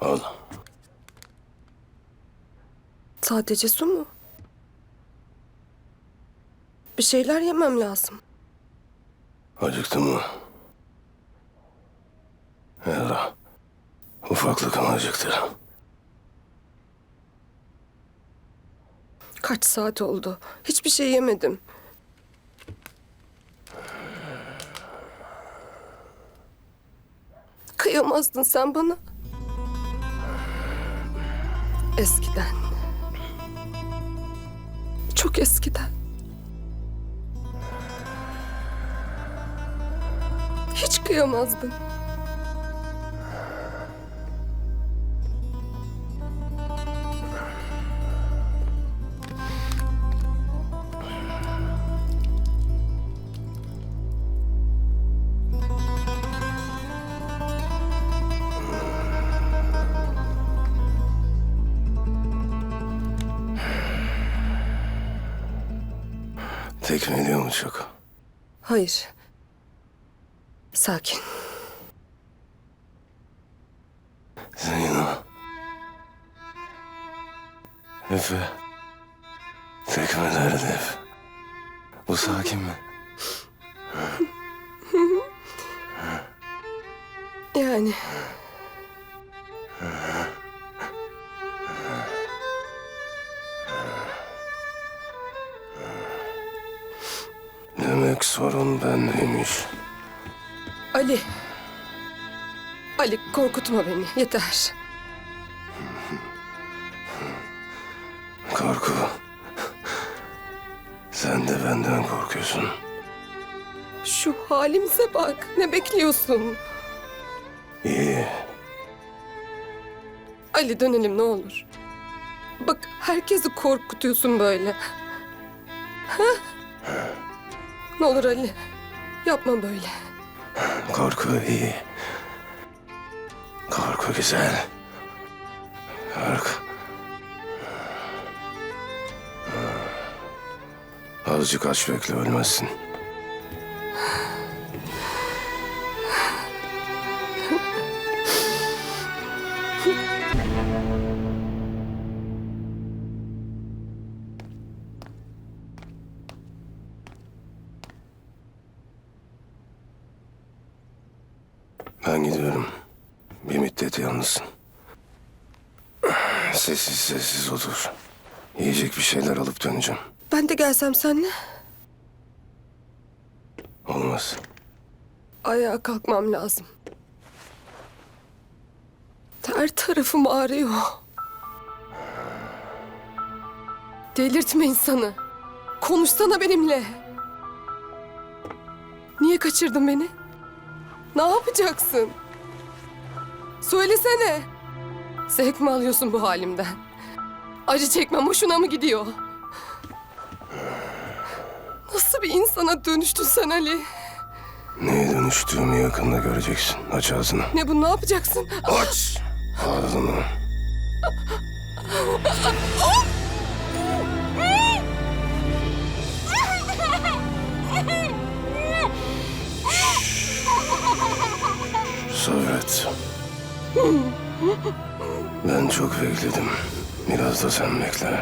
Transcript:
Al. Sadece su mu? Bir şeyler yemem lazım. Acıktın mı? Ya ufaklık mı acıktı? Kaç saat oldu? Hiçbir şey yemedim. Kıyamazdın sen bana. Eskiden. Çok eskiden. Hiç kıyamazdın. Tekmeliyor mu çok? Hayır. Sakin. Zeyno. Efe. Tekmeler hedef. Bu sakin mi? Yani Demek sorun bendeymiş. Ali. Ali korkutma beni yeter. Korku. Sen de benden korkuyorsun. Şu halimize bak. Ne bekliyorsun? İyi. Ali dönelim ne olur. Bak herkesi korkutuyorsun böyle. Ha? Ne olur Ali. Yapma böyle. Korku iyi. Korku güzel. Korku. Azıcık aç bekle ölmezsin. Müddet yalnızsın. Sessiz sessiz otur. Yiyecek bir şeyler alıp döneceğim. Ben de gelsem seninle. Olmaz. Ayağa kalkmam lazım. Her tarafım ağrıyor. Delirtme insanı. Konuşsana benimle. Niye kaçırdın beni? Ne yapacaksın? Söylesene. Zevk mi alıyorsun bu halimden? Acı çekmem hoşuna mı gidiyor? Nasıl bir insana dönüştün sen Ali? Neye dönüştüğümü yakında göreceksin. Aç ağzını. Ne bu ne yapacaksın? Aç ağzını. Sabret. Ben çok bekledim. Biraz da sen bekle.